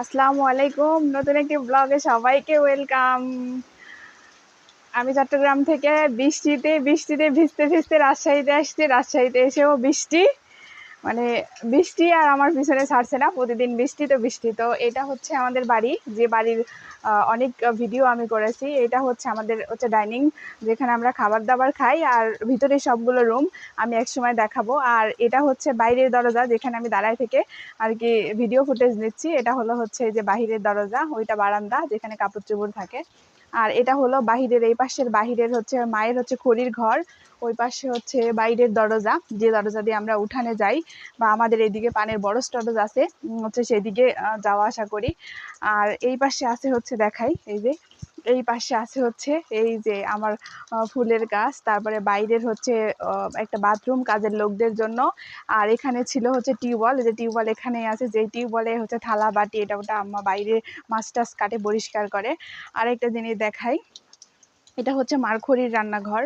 আসসালামু আলাইকুম। নতুন একটি ব্লগে সবাইকে ওয়েলকাম আমি চট্টগ্রাম থেকে বৃষ্টিতে বৃষ্টিতে ভিজতে ভিজতে রাজশাহীতে আসছি। রাজশাহীতে এসেও বৃষ্টি। মানে বৃষ্টি আর আমার পিছনে ছাড়ছে না, প্রতিদিন বৃষ্টি তো বৃষ্টি। তো এটা হচ্ছে আমাদের বাড়ি, যে বাড়ির অনেক ভিডিও আমি করেছি। এটা হচ্ছে আমাদের হচ্ছে ডাইনিং, যেখানে আমরা খাবার দাবার খাই আর ভিতরে সবগুলো রুম আমি একসময় দেখাবো। আর এটা হচ্ছে বাইরের দরজা, যেখানে আমি দাঁড়ায় থেকে আর কি ভিডিও ফুটেজ নিচ্ছি। এটা হলো হচ্ছে যে বাহিরের দরজা, ওইটা বারান্দা, যেখানে কাপড় চোপড় থাকে। আর এটা হলো বাহিরের, এই পাশের বাহিরের হচ্ছে মায়ের হচ্ছে খড়ির ঘর, ওই পাশে হচ্ছে বাইরের দরজা, যে দরজা দিয়ে আমরা উঠানে যাই বা আমাদের এইদিকে পানের বড় স্টরজ আছে হচ্ছে সেদিকে যাওয়া আসা করি। আর এই পাশে আছে হচ্ছে দেখাই, এই যে এই পাশে আছে হচ্ছে এই যে আমার ফুলের গাছ, তারপরে বাইরের হচ্ছে একটা বাথরুম কাজের লোকদের জন্য। আর এখানে ছিল হচ্ছে টিউবওয়েল যে টিউবওয়েল এখানেই আছে যে টিউবওয়েলে হচ্ছে থালা বাটি, এটা ওটা আম্মা বাইরে মাছ টাছ কাটে, পরিষ্কার করে। আর একটা জিনিস দেখাই, এটা হচ্ছে মারখড়ির রান্নাঘর।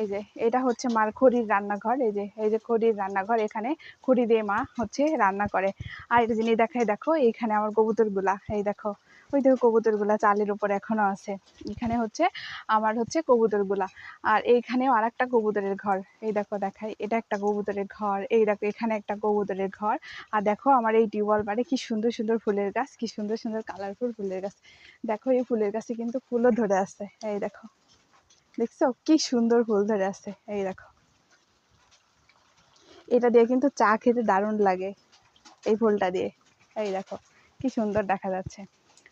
এই যে, এটা হচ্ছে মারখড়ির রান্নাঘর, এই যে এই যে খড়ির রান্নাঘর, এখানে খড়ি দিয়ে মা হচ্ছে রান্না করে। আর একটা জিনিস দেখাই, দেখো, এইখানে আমার কবুতরগুলা, এই দেখো। ওই দেখো কবুতরগুলা চালের উপর এখনও আছে। এখানে হচ্ছে, আমার হচ্ছে কবুতরগুলা। আর এইখানেও আর একটা কবুতরের ঘর। এই দেখো, দেখাই। এটা একটা কবুতরের ঘর। এই দেখো, এখানে একটা কবুতরের ঘর। আর দেখো, আমার এই টিউবওয়েল বাড়ি, কি সুন্দর সুন্দর ফুলের গাছ, কি সুন্দর সুন্দর কালারফুল ফুলের গাছ। দেখো, এই ফুলের গাছে কিন্তু ফুলও ধরে আছে। এই দেখো, দেখছ? কি সুন্দর ফুল ধরে আছে। এই দেখো। এটা দিয়ে কিন্তু চা খেতে দারুণ লাগে, এই ফুলটা দিয়ে। এই দেখো, কি সুন্দর দেখা যাচ্ছে।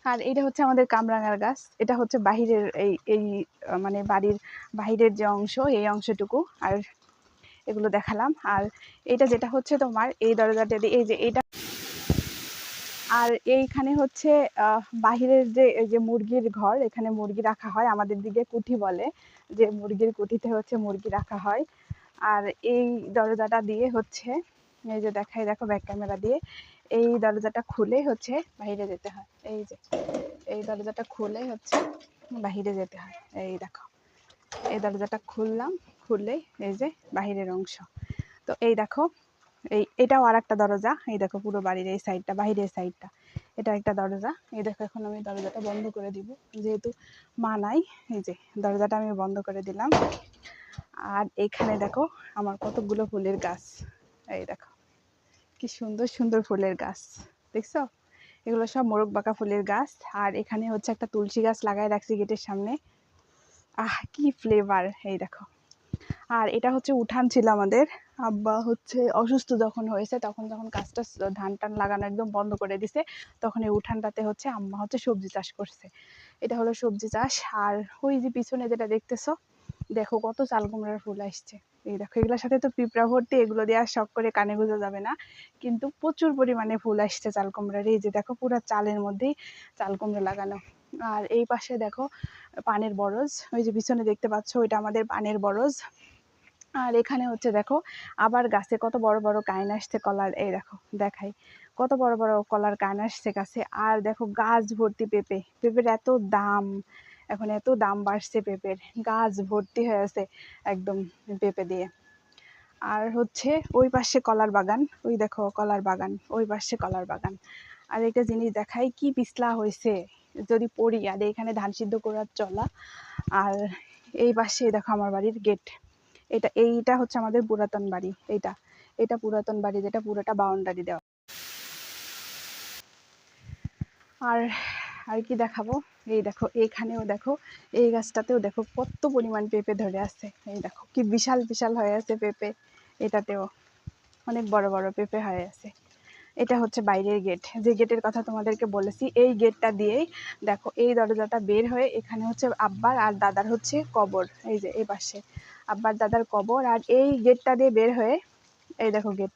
আর এটা হচ্ছে আমাদের কামরাঙার গাছ। এটা হচ্ছে বাহিরের এই এই মানে বাড়ির বাহিরের যে অংশ, এই অংশটুকু। আর এগুলো দেখালাম। আর এটা যেটা হচ্ছে তোমার, এই দরজাটা দিয়ে, এই যে এটা আর এইখানে হচ্ছে বাহিরের যে, এই যে মুরগির ঘর, এখানে মুরগি রাখা হয়। আমাদের দিকে কুঠি বলে যে মুরগির কুঠিতে হচ্ছে মুরগি রাখা হয়। আর এই দরজাটা দিয়ে হচ্ছে এই যে দেখাই, দেখো ব্যাক ক্যামেরা দিয়ে। এই দরজাটা খুলে হচ্ছে বাইরে যেতে হয়। এই যে, এই দরজাটা খুলে হচ্ছে বাহিরে যেতে হয়। এই দেখো, এই দরজাটা খুললাম, খুললেই এই যে বাহিরের অংশ। তো এই দেখো, এই, এটাও আর একটা দরজা। এই দেখো পুরো বাড়ির এই সাইডটা বাহিরের সাইডটা এটা একটা দরজা। এই দেখো, এখন আমি দরজাটা বন্ধ করে দিব। যেহেতু মা নাই, এই যে দরজাটা আমি বন্ধ করে দিলাম। আর এখানে দেখো, আমার কতগুলো ফুলের গাছ। এই দেখো, কি সুন্দর সুন্দর ফুলের গাছ, দেখছ? এগুলো সব মোরগ বাঁকা ফুলের গাছ, আর এখানে হচ্ছে একটা তুলসী গাছ লাগাই রাখছি গেটের সামনে। আহ, কি ফ্লেভার এই দেখো। আর এটা হচ্ছে উঠান ছিল আমাদের, আব্বা হচ্ছে অসুস্থ যখন হয়েছে, তখন যখন গাছটা ধান টান লাগানো একদম বন্ধ করে দিছে, তখন এই উঠানটাতে হচ্ছে আম্মা হচ্ছে সবজি চাষ করছে। এটা হলো সবজি চাষ, আর ওই যে পিছনে যেটা দেখতেছো দেখো কত চাল কুমড়ার ফুল আসছে। এই দেখো, এগুলোর সাথে তো পিঁপড়া ভর্তি, এগুলো দিয়ে আর শখ করে কানে গুঁজে যাবে না। কিন্তু প্রচুর পরিমাণে ফুল আসছে চাল কুমড়ার। এই যে দেখো, পুরো চালের মধ্যেই চাল কুমড়া লাগানো। আর এই পাশে দেখো, পানের বরজ। ওই যে পিছনে দেখতে পাচ্ছ, ওইটা আমাদের পানের বরজ। আর এখানে হচ্ছে দেখো, আবার গাছে কত বড় বড় কাইন আসছে কলার। এই দেখো, দেখাই। কত বড় বড় কলার কাইন আসছে গাছে। আর দেখো, গাছ ভর্তি পেঁপে। পেঁপের এত দাম। এখন এত দাম বাড়ছে পেঁপের, গাছ ভর্তি হয়ে আছে একদম পেঁপে দিয়ে। আর হচ্ছে ওই পাশে কলার বাগান, ওই দেখো কলার বাগান, ওই পাশে কলার বাগান। আর একটা জিনিস দেখাই, কি পিছলা হয়েছে, যদি পড়ি। আর এখানে ধান সিদ্ধ করার চলা। আর এই পাশে দেখো আমার বাড়ির গেট। এটা, এইটা হচ্ছে আমাদের পুরাতন বাড়ি, এইটা। এটা পুরাতন বাড়ি, যেটা পুরোটা বাউন্ডারি দেওয়া। আর আর কি দেখাবো? এই দেখো, এইখানেও দেখো, এই গাছটাতেও দেখো কত পরিমাণ পেঁপে ধরে আছে। এই দেখো, কি বিশাল বিশাল হয়ে আছে পেঁপে। এটাতেও অনেক বড় বড় পেঁপে হয়ে আছে। এটা হচ্ছে বাইরের গেট। যে গেটের কথা তোমাদেরকে বলেছি, এই গেটটা দিয়েই দেখো, এই দরজাটা বের হয়ে এখানে হচ্ছে আব্বার আর দাদার হচ্ছে কবর। এই যে এই পাশে আব্বার দাদার কবর আর এই গেটটা দিয়ে বের হয়ে, এই দেখো গেট।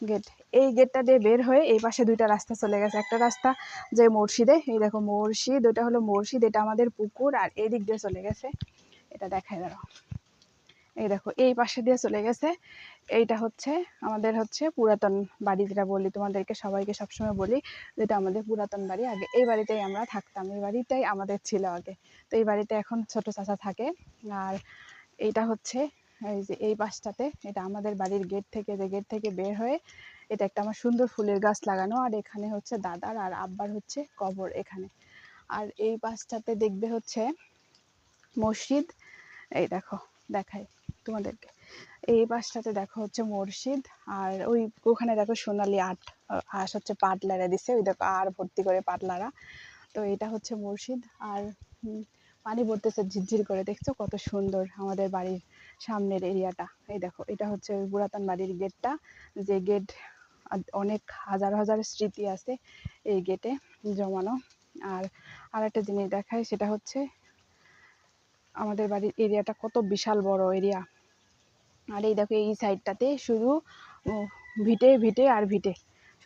গেট। এই গেটটা দিয়ে বের হয়ে এই পাশে দুইটা রাস্তা চলে গেছে। একটা রাস্তা যে মসজিদে, এই দেখো মসজিদ, ওটা হলো মসজিদ, এটা আমাদের পুকুর, আর এই দিক দিয়ে চলে গেছে। এটা দেখায় দাঁড়াও। এই দেখো, এই পাশে দিয়ে চলে গেছে। এইটা হচ্ছে, আমাদের হচ্ছে পুরাতন বাড়ি যেটা বলি, তোমাদেরকে সবাইকে সবসময় বলি, যেটা আমাদের পুরাতন বাড়ি। আগে এই বাড়িতেই আমরা থাকতাম, এই বাড়িটাই আমাদের ছিল আগে। তো এই বাড়িতে এখন ছোট চাচা থাকে, আর এইটা হচ্ছে এই যে এই পাশটাতে এটা আমাদের বাড়ির গেট থেকে, যে গেট থেকে বের হয়ে এটা একটা আমার সুন্দর ফুলের গাছ লাগানো, আর এখানে হচ্ছে দাদার আর আব্বার হচ্ছে কবর এখানে। আর এই পাশটাতে দেখবে হচ্ছে মসজিদ, এই দেখো, দেখাই তোমাদেরকে। এই পাশটাতে দেখো হচ্ছে মসজিদ, আর ওই ওখানে দেখো সোনালি আট আশ হচ্ছে পাট লাড়া দিছে, ওই দেখো আর ভর্তি করে পাট লাড়া তো এটা হচ্ছে মসজিদ, আর পানি পড়তেছে ঝিরঝির করে, দেখছ কত সুন্দর আমাদের বাড়ির সামনের এরিয়াটা। এই দেখো, এটা হচ্ছে ওই পুরাতন বাড়ির গেটটা যে গেট অনেক হাজার হাজার স্মৃতি আছে এই গেটে জমানো। আর আর একটা জিনিস দেখায় সেটা হচ্ছে আমাদের বাড়ির এরিয়াটা কত বিশাল বড় এরিয়া। আর এই দেখো, এই সাইডটাতে শুধু ভিটে ভিটে আর ভিটে।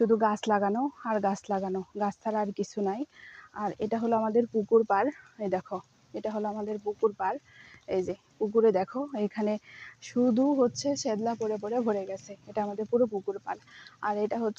শুধু গাছ লাগানো আর গাছ লাগানো। গাছ ছাড়া আর কিছু নাই। আর এটা হলো আমাদের পুকুর পার এই দেখো। এটা হলো আমাদের পুকুর পার এই যে পুকুরে দেখো, এখানে শুধু হচ্ছে শ্যাদলা পড়ে পড়ে ভরে গেছে। এটা আমাদের পুরো পুকুর পার আর এটা হচ্ছে